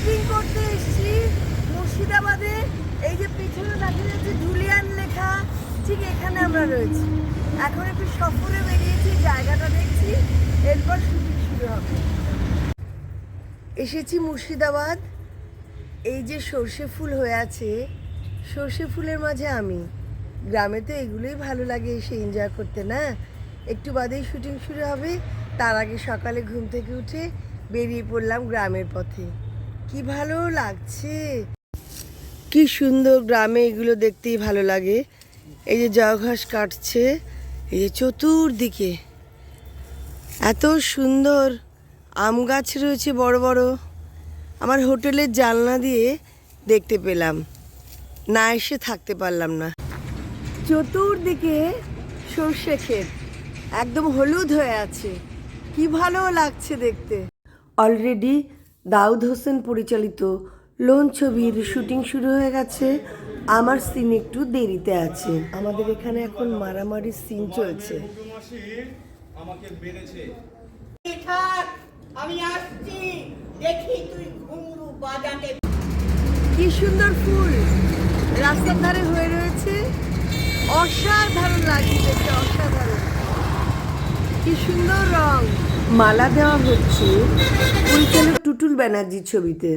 Shooting করতে এসেছি। মুর্শিদাবাদে এই যে পিছনে দেখা যাচ্ছে জুলিয়ান লেখা, ঠিক এখানে আমরা রয়েছি। এখন একটু সফরে বেরিয়েছি, জায়গাটা দেখছি, এরপর শুটিং শুরু হবে। এসেছি মুর্শিদাবাদ। এই যে সর্ষে ফুল হয়ে আছে, সর্ষে ফুলের মাঝে আমি। গ্রামে তো এগুলোই ভালো লাগে এসে এনজয় করতে, না? একটু বাদেই শুটিং শুরু হবে। তার আগে সকালে ঘুম থেকে উঠে বেরিয়ে পড়লাম গ্রামের পথে। কি ভালো লাগছে? কি সুন্দর গ্রামে এগুলো দেখতেই ভালো লাগে। এই যে জও ঘাস কাটছে, এই যে চতুর্দিকে। এত সুন্দর আম গাছ রয়েছে বড় বড়। আমার হোটেলের জানলা দিয়ে দেখতে পেলাম। না এসে থাকতে পারলাম না। চতুর্দিকে সর্ষে ক্ষেত। একদম হলুদ হয়ে আছে। কি ভালো লাগছে দেখতে। অলরেডি দাউদ হোসেন পরিচালিত লোন ছবির শুটিং শুরু হয়ে গেছে। আমার সিন একটু দেরিতে আছে। আমাদের এখানে এখন মারামারি সিন চলছে। আমাকে মেরেছে আমি আসছি। দেখি তুই ঘুঙরু বাজাতে। কি সুন্দর ফুল। রাস্তার ধারে হয়ে রয়েছে। অসাধারণ লাগছে দেখতে অসাধারণ। কি সুন্দর রং। মালা দেওয়া হচ্ছে। টুটুল ব্যানার্জির ছবিতে?